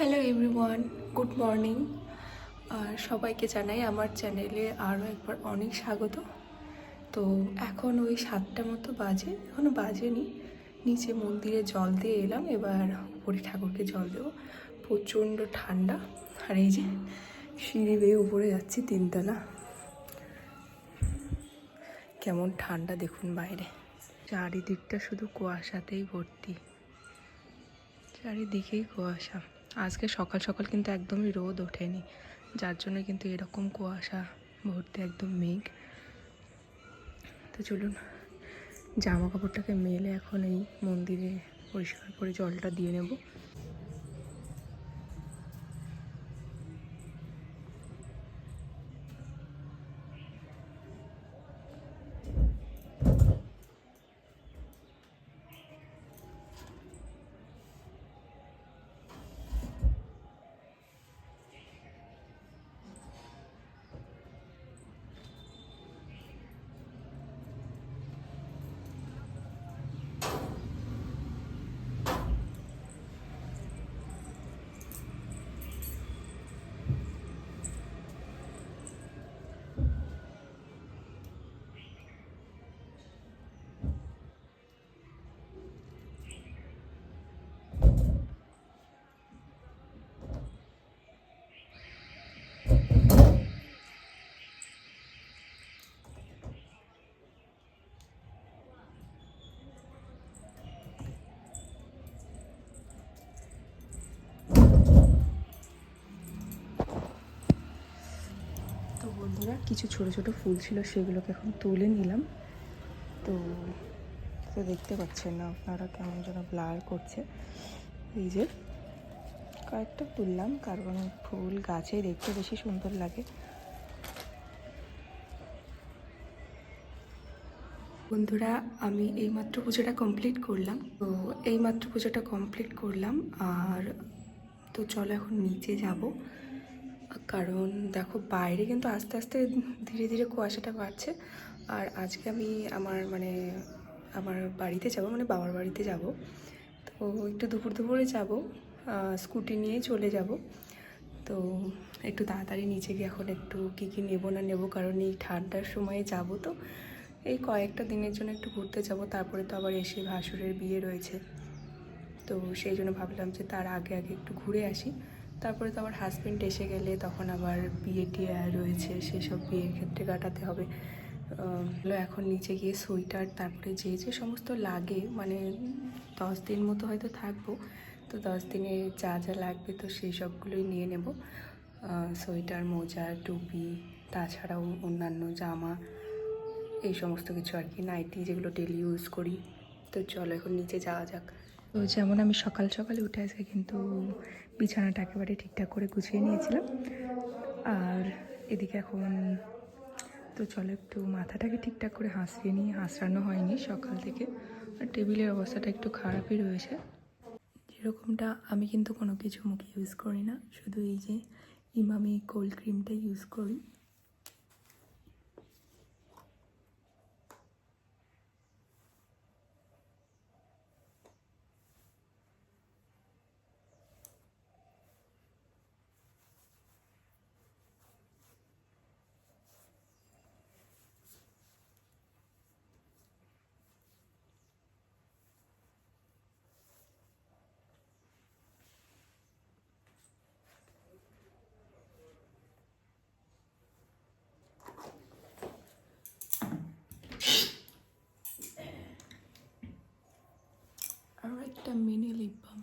Hello everyone good morning আর সবাইকে জানাই আমার চ্যানেলে আরও একবার অনেক স্বাগত। তো এখন ওই সাতটা মতো বাজে এখনও বাজেনি। নিচে মন্দিরে জল দিয়ে এলাম, এবার উপরে ঠাকুরকে জল দেবো। প্রচণ্ড ঠান্ডা। আর এই যে সিঁড়ি বেয়ে উপরে যাচ্ছি তিনতলা। কেমন ঠান্ডা দেখুন বাইরে। চারিদিকটা শুধু কুয়াশাতেই ভর্তি। চারিদিকেই কুয়াশা। আজকে সকাল সকাল কিন্তু একদমই রোদ ওঠেনি, যার জন্য কিন্তু এরকম কুয়াশা ভর্তি একদম মেঘ। তো চলুন জামা কাপড়টাকে মেলে এখন এই মন্দিরে পরিষ্কার করে জলটা দিয়ে নেব। বন্ধুরা, কিছু ছোট ছোট ফুল ছিল, সেগুলোকে এখন তুলে নিলাম। তো তো দেখতে পাচ্ছেন না আপনারা কেমন যেন ব্লার করছে। এই যে, কয়েকটা তুললাম, কারণ ফুল গাছে দেখতে বেশি সুন্দর লাগে। বন্ধুরা, আমি এইমাত্র পুজোটা কমপ্লিট করলাম। তো, এইমাত্র পুজোটা কমপ্লিট করলাম, আর তো চলো এখন নিচে যাব। কারণ দেখো বাইরে কিন্তু আস্তে আস্তে ধীরে ধীরে কুয়াশাটা বাড়ছে। আর আজকে আমি আমার মানে আমার বাড়িতে যাব মানে বাবার বাড়িতে যাব। তো একটু দুপুর দুপুরে যাব স্কুটি নিয়ে চলে যাব। তো একটু তাড়াতাড়ি নিচে গিয়ে এখন একটু কী কী নেব না নেব, কারণ এই ঠান্ডার সময়ে যাব তো। এই কয়েকটা দিনের জন্য একটু ঘুরতে যাব, তারপরে তো আবার এসে ভাসুরের বিয়ে রয়েছে। তো সেই জন্য ভাবলাম যে তার আগে আগে একটু ঘুরে আসি। তারপরে তো আমার হাজব্যান্ড এসে গেলে তখন আবার বিয়ে টিয়ে রয়েছে, সেসব বিয়ের ক্ষেত্রে কাটাতে হবে। এখন নিচে গিয়ে সোয়েটার তারপরে যে যে সমস্ত লাগে মানে দশ দিন মতো হয়তো থাকব, তো দশ দিনে যা যা লাগবে তো সেই সবগুলোই নিয়ে নেব। সোয়েটার মোজা, টুপি, তাছাড়াও অন্যান্য জামা, এই সমস্ত কিছু আর কি, নাইটি যেগুলো ডেলি ইউজ করি। তো চলো এখন নিচে যাওয়া যাক। তো যেমন আমি সকাল সকালে উঠে আজকে কিন্তু বিছানাটা একেবারে ঠিকঠাক করে গুছিয়ে নিয়েছিলাম। আর এদিকে এখন তো চলো একটু মাথাটাকে ঠিকঠাক করে হাসিয়ে নিই, হাসড়ানো হয়নি সকাল থেকে। আর টেবিলের অবস্থাটা একটু খারাপই রয়েছে। যেরকমটা আমি কিন্তু কোনো কিছু মুখে ইউজ করি না। শুধু এই যে ইমামি কোল্ড ক্রিমটা ইউজ করি আর একটা মিনি লিপ বাম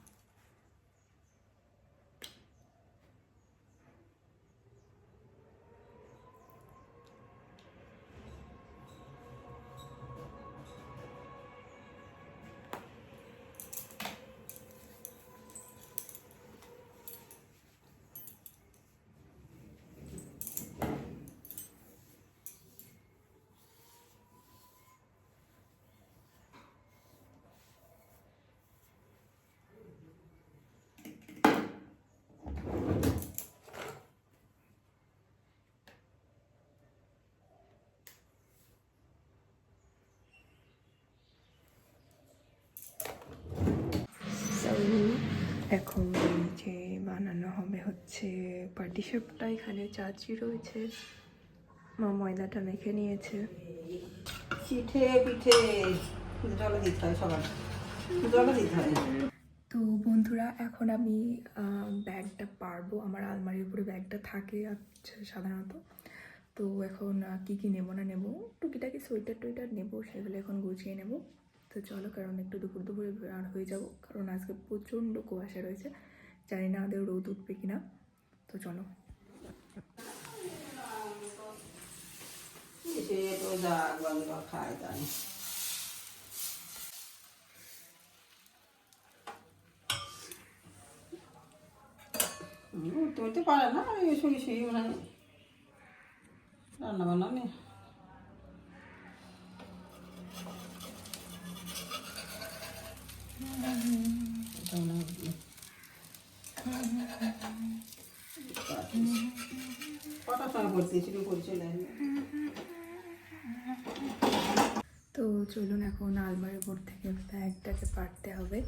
এখন যে বানানো হবে হচ্ছে পার্টি পাটিসাপটা এখানে চাচি রয়েছে। মা ময়দাটা মেখে নিয়েছে। পিঠে পিঠে জলে দিতে হয় সবার। জলে দিতে হয়। তো বন্ধুরা এখন আমি আহ, ব্যাগটা পারব। আমার আলমারির উপরে ব্যাগটা থাকে আচ্ছা, সাধারণত। তো এখন কি কি নেব না নেব টুকিটাকি সোয়েটার টোয়েটার নেব সেগুলো এখন গুছিয়ে নেব। তো চলো, কারণ একটু দুপুর দুপুরে আর হয়ে যাব, কারণ আজকে প্রচণ্ড কুয়াশা রয়েছে। জানি না আদৌ রোদ উঠবে কিনা তো চলো। সে তো পারে না, আমি শুয়ে মানে রান্না বান্না নেই কটার সময় করতে শুরু করছিল তো চলুন এখন আলমারির উপর থেকে ব্যাগটাকে পারতে হবে।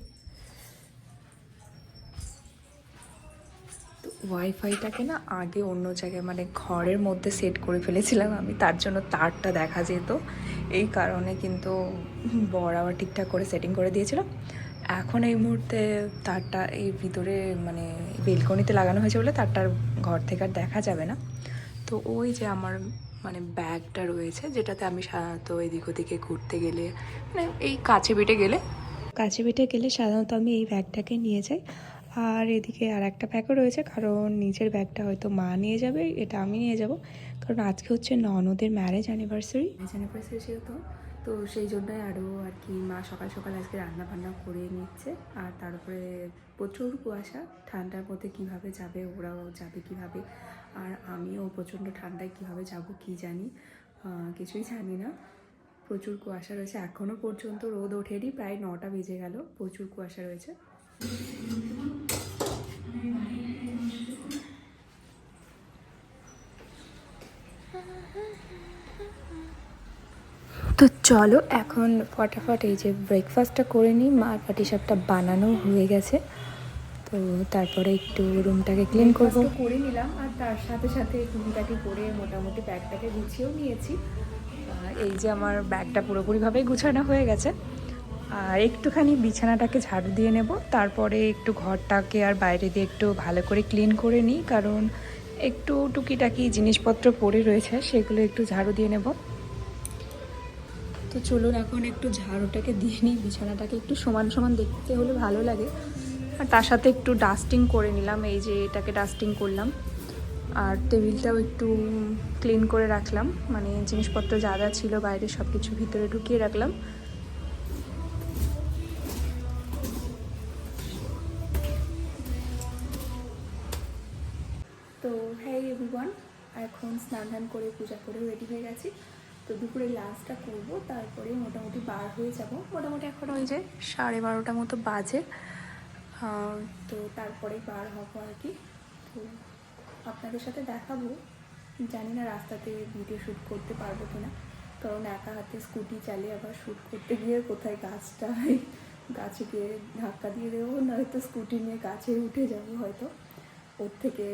ওয়াইফাইটাকে না আগে অন্য জায়গায় মানে ঘরের মধ্যে সেট করে ফেলেছিলাম আমি, তার জন্য তারটা দেখা যেত। এই কারণে কিন্তু বর আবার ঠিকঠাক করে সেটিং করে দিয়েছিল এখন এই মুহূর্তে তারটা এই ভিতরে মানে বেলকনিতে লাগানো হয়েছে বলে তারটার ঘর থেকে আর দেখা যাবে না। তো ওই যে আমার মানে ব্যাগটা রয়েছে যেটাতে আমি সাধারণত এদিক ওদিকে ঘুরতে গেলে মানে এই কাছে পিঠে গেলে। কাছে পিঠে গেলে সাধারণত আমি এই ব্যাগটাকে নিয়ে যাই। আর এদিকে আর একটা ব্যাগও রয়েছে কারণ নিজের ব্যাগটা হয়তো মা নিয়ে যাবে এটা আমি নিয়ে যাব। কারণ আজকে হচ্ছে ননদের ম্যারেজ অ্যানিভার্সারি ম্যারেজ অ্যানিভার্সারি যেহেতু তো সেই জন্যই আরও আর কি মা সকাল সকাল আজকে রান্না বান্না করে নিচ্ছে। আর তারপরে প্রচুর কুয়াশা, ঠান্ডার মধ্যে কীভাবে যাবে, ওরাও যাবে কীভাবে, আর আমিও প্রচণ্ড ঠান্ডায় কীভাবে যাব কি জানি কিছুই জানি না। প্রচুর কুয়াশা রয়েছে এখনও পর্যন্ত রোদ ওঠেনি, প্রায় নটা বেজে গেল, প্রচুর কুয়াশা রয়েছে। তো চলো এখন ফটাফট এই যে ব্রেকফাস্টটা করে নিই। মার পাটিসাপটা বানানো হয়ে গেছে। তো তারপরে একটু রুমটাকে ক্লিন করব। করে নিলাম আর তার সাথে সাথে টুকিটাকি করে মোটামুটি ব্যাগটাকে গুছিয়েও নিয়েছি। এই যে আমার ব্যাগটা পুরোপুরিভাবেই গুছানো হয়ে গেছে। আর একটুখানি বিছানাটাকে ঝাড়ু দিয়ে নেব। তারপরে একটু ঘরটাকে আর বাইরে দিয়ে একটু ভালো করে ক্লিন করে নিই। কারণ একটু টুকিটাকি জিনিসপত্র পড়ে রয়েছে সেগুলো একটু ঝাড়ু দিয়ে নেব। তো চলুন এখন একটু ঝাড়ুটাকে দিয়ে নিই, বিছানাটাকে একটু সমান সমান দেখতে হলে ভালো লাগে। আর তার সাথে একটু ডাস্টিং করে নিলাম, এই যে এটাকে ডাস্টিং করলাম। আর টেবিলটাও একটু ক্লিন করে রাখলাম মানে জিনিসপত্র যা যা ছিল বাইরে সব কিছু ভিতরে ঢুকিয়ে রাখলাম। তো হ্যাঁ এভরিওয়ান এখন স্নান করে পূজা করে রেডি হয়ে গেছি। তো দুপুরে লাঞ্চটা করব, তারপরে মোটামুটি বার হয়ে যাব। মোটামুটি এখন ওই যে সাড়ে বারোটা মতো বাজে। তো তারপরে বার হব আর কি। তো আপনাদের সাথে দেখাবো। জানি না রাস্তাতে ভিডিও শ্যুট করতে পারব কিনা। কারণ একা হাতে স্কুটি চালিয়ে আবার শ্যুট করতে গিয়ে কোথায় গাছটা গাছে গিয়ে ধাক্কা দিয়ে দেবো, নয়তো স্কুটি নিয়ে গাছে উঠে যাব হয়তো। ওর থেকে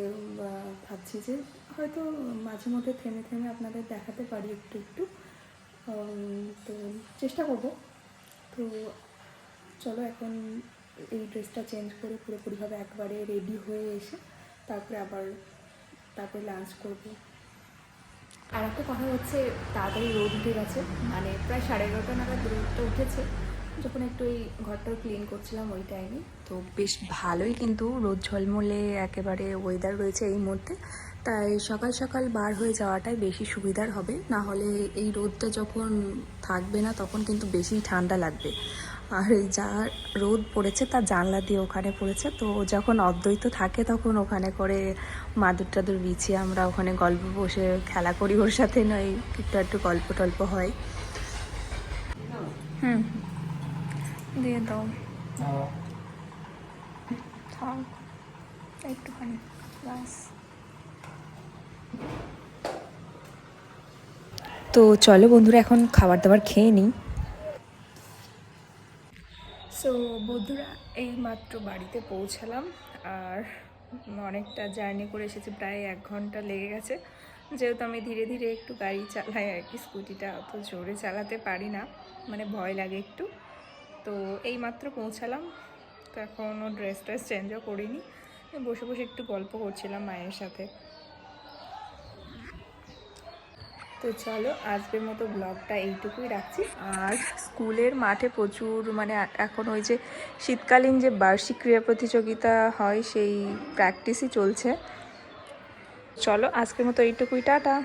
ভাবছি যে হয়তো মাঝে মধ্যে থেমে থেমে আপনাদের দেখাতে পারি একটু একটু। তো চেষ্টা করব। তো চলো এখন এই ড্রেসটা চেঞ্জ করে পুরোপুরিভাবে একবারে রেডি হয়ে এসে তারপরে আবার তারপরে লাঞ্চ করব। আর একটা কথা হচ্ছে, তাড়াতাড়ি রোদ উঠে গেছে। মানে প্রায় সাড়ে এগারোটা নাগাদ রোদটা উঠেছে। যখন একটু এই ঘরটা ক্লিন করছিলাম ওই টাইমে তো বেশ ভালোই কিন্তু রোদ ঝলমলে একেবারে ওয়েদার রয়েছে এই মুহূর্তে। তাই সকাল সকাল বার হয়ে যাওয়াটাই বেশি সুবিধার হবে। না হলে এই রোদটা যখন থাকবে না, তখন কিন্তু বেশি ঠান্ডা লাগবে। আর এই যা রোদ পড়েছে, তার জানলা দিয়ে ওখানে পড়েছে। তো যখন অদ্বৈত থাকে, তখন ওখানে করে মাদুর টাদুর বিছিয়ে আমরা ওখানে গল্প বসে খেলা করি ওর সাথে, নয়, একটু একটু গল্প টল্প হয়। হুম। দিয়ে দাও। থাক একটুখানি ব্যাস। তো চলো বন্ধুরা এখন খাবার দাবার খেয়ে নিই। সো বন্ধুরা এই মাত্র বাড়িতে পৌঁছালাম আর অনেকটা জার্নি করে এসেছি প্রায় এক ঘণ্টা লেগে গেছে। যেহেতু আমি ধীরে ধীরে একটু গাড়ি চালাই আর কি স্কুটিটা অত জোরে চালাতে পারি না মানে ভয় লাগে একটু। তো এই মাত্র পৌঁছালাম। তো এখনও ড্রেস ট্রেস চেঞ্জও করিনি। বসে বসে একটু গল্প করছিলাম মায়ের সাথে। তো চলো আজকের মতো ব্লগটা এইটুকুই রাখছি। আর স্কুলের মাঠে প্রচুর মানে এখন ওই যে শীতকালীন যে বার্ষিক ক্রীড়া প্রতিযোগিতা হয়, সেই প্র্যাকটিসই চলছে। চলো আজকের মতো এইটুকুই, টাটা।